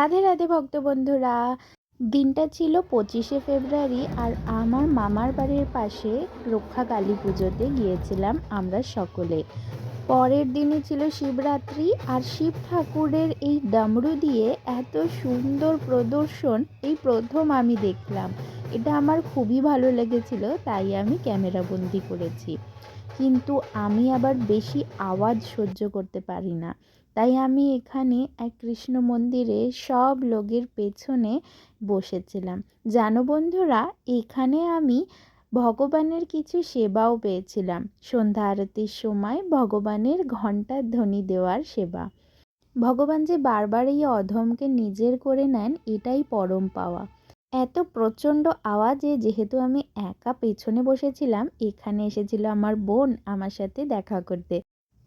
রাধে রাধে ভক্ত বন্ধুরা। দিনটা ছিল পঁচিশে ফেব্রুয়ারি আর আমার মামার বাড়ির পাশে রক্ষা কালী পুজোতে গিয়েছিলাম আমরা সকলে। পরের দিনে ছিল শিবরাত্রি আর শিব ঠাকুরের এই ডামরু দিয়ে এত সুন্দর প্রদর্শন এই প্রথম আমি দেখলাম। এটা আমার খুবই ভালো লেগেছিল, তাই আমি ক্যামেরা বন্দি করেছি। কিন্তু আমি আবার বেশি আওয়াজ সহ্য করতে পারি না। তাই আমি এখানে এক কৃষ্ণ মন্দিরে সব লোকের পেছনে বসেছিলাম। জানো বন্ধুরা, এখানে আমি ভগবানের কিছু সেবাও পেয়েছিলাম। সন্ধ্যা আরতির সময় ভগবানের ঘণ্টার ধ্বনি দেওয়ার সেবা। ভগবান যে বারবার এই অধমকে নিজের করে নেন, এটাই পরম পাওয়া। এত প্রচণ্ড আওয়াজে যেহেতু আমি একা পেছনে বসেছিলাম, এখানে এসেছিল আমার বোন আমার সাথে দেখা করতে।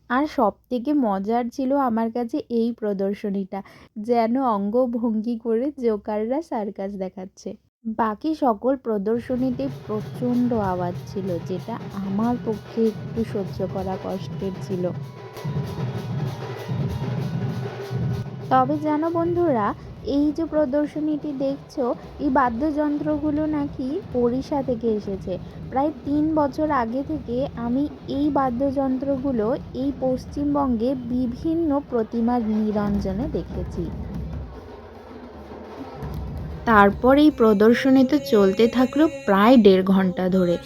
আর সব থেকে মজার ছিল আমার কাছে এই প্রদর্শনীটা, যেন অঙ্গভঙ্গি করে জোকাররা সার্কাস দেখাচ্ছে। বাকি সকল প্রদর্শনীতে প্রচণ্ড আওয়াজ ছিল, যেটা আমার পক্ষে একটু সহ্য করা কষ্টের ছিল। তবে জানো বন্ধুরা এই যে প্রদর্শনীটি দেখছ, এই বাদ্যযন্ত্রগুলো নাকি ওড়িশা থেকে এসেছে। প্রায় তিন বছর আগে থেকে আমি এই বাদ্যযন্ত্রগুলো এই পশ্চিমবঙ্গে বিভিন্ন প্রতিমার নিরঞ্জনে দেখেছি। তারপর এই প্রদর্শনীতে চলতে থাকল প্রায় দেড় ঘণ্টা ধরে।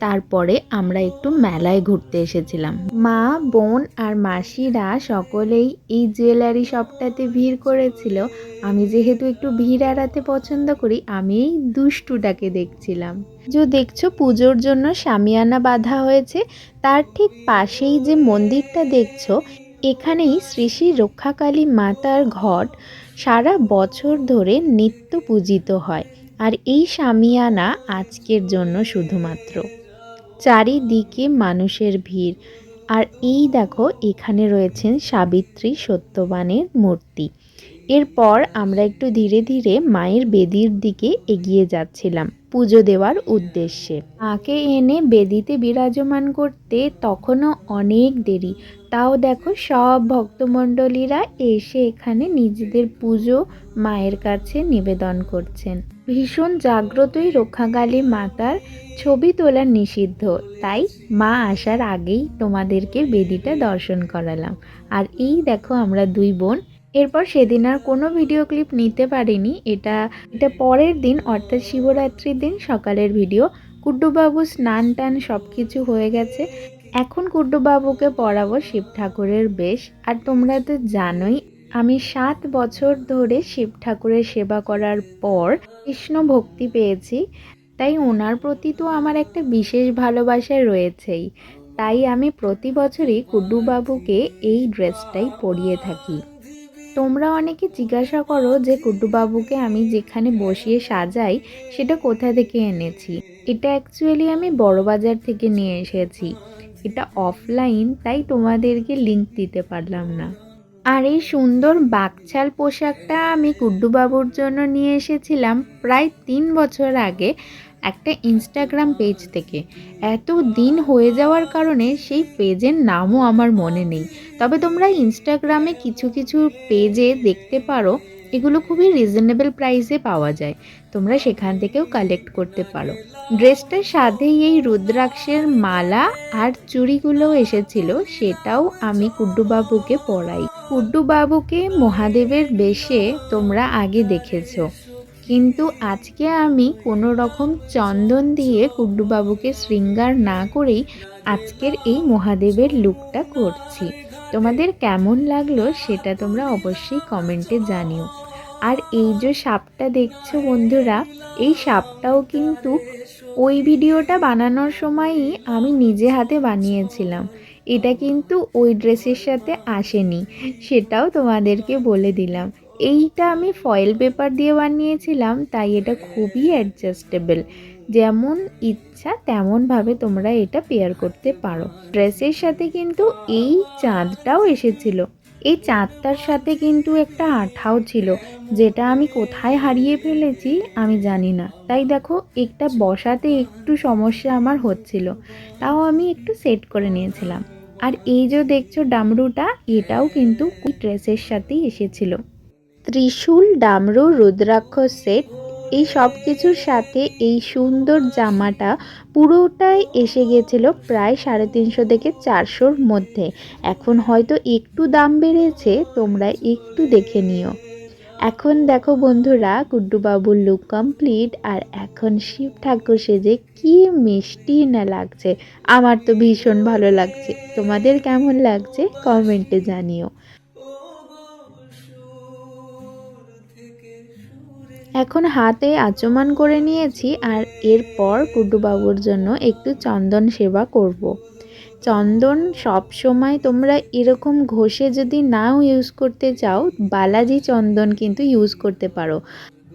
তারপরে আমরা একটু মেলায় ঘুরতে এসেছিলাম। মা, বোন আর মাসিরা সকলেই এই জুয়েলারি শপটাতে ভিড় করেছিল। আমি যেহেতু একটু ভিড় এড়াতে পছন্দ করি, আমি এই দুষ্টুটাকে দেখছিলাম। যে, দেখছ পুজোর জন্য সামিয়ানা বাঁধা হয়েছে। তার ঠিক পাশেই যে মন্দিরটা দেখছ, এখানেই শ্রী শ্রী রক্ষাকালী মাতার ঘট সারা বছর ধরে নিত্য পূজিত হয়। আর এই সামিয়ানা আজকের জন্য শুধুমাত্র। চারিদিকে মানুষের ভিড়। আর এই দেখো, এখানে রয়েছেন সাবিত্রী সত্যবানের মূর্তি। এরপর আমরা একটু ধীরে ধীরে মায়ের বেদির দিকে এগিয়ে যাচ্ছিলাম পুজো দেওয়ার উদ্দেশ্যে। মাকে এনে বেদিতে বিরাজমান করতে তখনও অনেক দেরি। তাও দেখো, সব ভক্তমণ্ডলীরা এসে এখানে নিজেদের পুজো মায়ের কাছে নিবেদন করছেন। ভীষণ জাগ্রতই রক্ষাকালী মাতার ছবি তোলা নিষিদ্ধ। তাই মা আসার আগেই তোমাদেরকে বেদিটা দর্শন করালাম। আর এই দেখো আমরা দুই বোন। এরপর সেদিন আর কোনো ভিডিও ক্লিপ নিতে পারিনি। এটা এটা পরের দিন, অর্থাৎ শিবরাত্রির দিন সকালের ভিডিও। কুড্ডুবাবু স্নান টান সব কিছু হয়ে গেছে। এখন কুড্ডুবাবুকে পড়াবো শিব ঠাকুরের বেশ। আর তোমরা তো জানোই আমি সাত বছর ধরে শিব ঠাকুরের সেবা করার পর কৃষ্ণ ভক্তি পেয়েছি, তাই ওনার প্রতি তো আমার একটা বিশেষ ভালোবাসা রয়েছেই। তাই আমি প্রতি বছরই কুড্ডুবাবুকে এই ড্রেসটাই পরিয়ে থাকি। তোমরা অনেকে জিজ্ঞাসা করো যে কুড্ডুবাবুকে আমি যেখানে বসিয়ে সাজাই, সেটা কোথা থেকে এনেছি? এটা অ্যাকচুয়ালি আমি বড়বাজার থেকে নিয়ে এসেছি। এটা অফলাইন তাই তোমাদেরকে লিংক দিতে পারলাম না। আর এই সুন্দর বাকছাল পোশাকটা আমি কুড্ডুবাবুর জন্য নিয়ে এসেছিলাম প্রায় তিন বছর আগে একটা ইনস্টাগ্রাম পেজ থেকে। এত দিন হয়ে যাওয়ার কারণে সেই পেজের নামও আমার মনে নেই। তবে তোমরা ইনস্টাগ্রামে কিছু কিছু পেজে দেখতে পারো। এগুলো খুবই রিজনেবল প্রাইসে পাওয়া যায়। তোমরা সেখান থেকেও কালেক্ট করতে পারো। ড্রেসটার সাথেই এই রুদ্রাক্ষের মালা আর চুড়িগুলো এসেছিল, সেটাও আমি কুড্ডুবাবুকে পরাই। কুড্ডুবাবুকে মহাদেবের বেশে তোমরা আগে দেখেছ। কিন্তু আজকে আমি কোনো রকম চন্দন দিয়ে কুড্ডুবাবুকে শৃঙ্গার না করেই আজকের এই মহাদেবের লুকটা করছি। তোমাদের কেমন লাগল সেটা তোমরা অবশ্যই কমেন্টে জানিও। আর এই যে সাপটা দেখছ বন্ধুরা, এই সাপটাও কিন্তু ওই ভিডিওটা বানানোর সময়ই আমি নিজে হাতে বানিয়েছিলাম। এটা কিন্তু ওই ড্রেসের সাথে আসেনি, সেটাও তোমাদেরকে বলে দিলাম। এইটা আমি ফয়েল পেপার দিয়ে বানিয়েছিলাম, তাই এটা খুবই অ্যাডজাস্টেবল যেমন ইচ্ছা তেমনভাবে তোমরা এটা পেয়ার করতে পারো। ড্রেসের সাথে কিন্তু এই চাঁদটাও এসেছিল। এই চাঁদটার সাথে কিন্তু একটা আঠাও ছিল, যেটা আমি কোথায় হারিয়ে ফেলেছি আমি জানি না। তাই দেখো, একটা বসাতে একটু সমস্যা আমার হচ্ছিল, তাও আমি একটু সেট করে নিয়েছিলাম। আর এই যে দেখছ ডামরুটা, এটাও কিন্তু ড্রেসের সাথেই এসেছিল। ত্রিশূল ডামরু রুদ্রাক্ষ সেট এই সব কিছুর সাথে এই সুন্দর জামাটা পুরোটাই এসে গেছিল প্রায় সাড়ে তিনশো থেকে চারশোর মধ্যে। এখন হয়তো একটু দাম বেড়েছে, তোমরা একটু দেখে নিও। এখন দেখো বন্ধুরা, গুড্ডুবাবুর লুক কমপ্লিট আর এখন শিব ঠাকুর সেজে কি মিষ্টি না লাগছে। আমার তো ভীষণ ভালো লাগছে। তোমাদের কেমন লাগছে? কমেন্টে জানিও। এখন হাতে আচমান করে নিয়েছি আর এরপর গুড্ডুবাবুর জন্য একটু চন্দন সেবা করব। চন্দন সব সময় তোমরা এরকম ঘষে যদি নাও ইউজ করতে চাও, বালাজি চন্দন কিন্তু ইউজ করতে পারো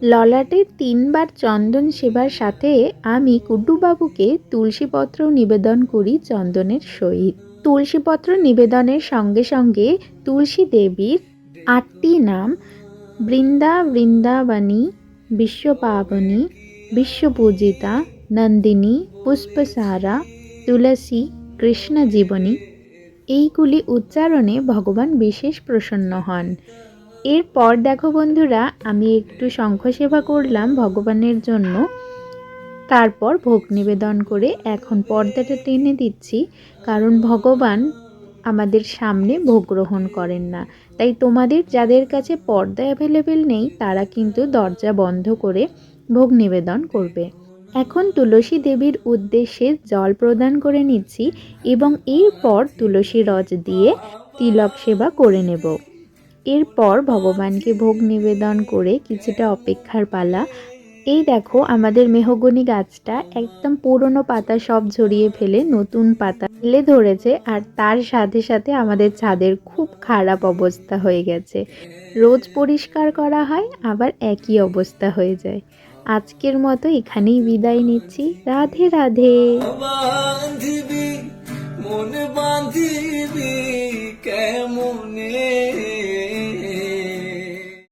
ললাটে তিনবার চন্দন সেবার সাথে আমি কুড্ডুবাবুকে তুলসীপত্র নিবেদন করি চন্দনের সহিত তুলসীপত্র নিবেদনের সঙ্গে সঙ্গে তুলসী দেবীর আটটি নাম বৃন্দা, বৃন্দাবনী বিশ্বপাবনী বিশ্বপূজিতা নন্দিনী পুষ্পসারা তুলসী কৃষ্ণ জীবনী এইগুলি উচ্চারণে ভগবান বিশেষ প্রসন্ন হন। এরপর দেখো বন্ধুরা, আমি একটু শঙ্খ সেবা করলাম ভগবানের জন্য। তারপর ভোগ নিবেদন করে এখন পর্দাটা টেনে দিচ্ছি। কারণ ভগবান আমাদের সামনে ভোগ গ্রহণ করেন না। তাই তোমাদের যাদের কাছে পর্দা অ্যাভেলেবেল নেই, তারা কিন্তু দরজা বন্ধ করে ভোগ নিবেদন করবে। এখন তুলসী দেবীর উদ্দেশ্যে জল প্রদান করে নিচ্ছি এবং এরপর তুলসী রজ দিয়ে তিলক সেবা করে নেব। এরপর ভগবানকে ভোগ নিবেদন করে কিছুটা অপেক্ষার পালা এই দেখো আমাদের মেহগনি গাছটা একদম পুরনো পাতা সব ঝরিয়ে ফেলে, নতুন পাতা ফেলে ধরেছে আর তার সাথে সাথে আমাদের ছাদের খুব খারাপ অবস্থা হয়ে গেছে। রোজ পরিষ্কার করা হয়, আবার একই অবস্থা হয়ে যায়। আজকের মতো এখানেই বিদায় নিচ্ছি। রাধে রাধে। বান্ধিবি মন বান্ধিবি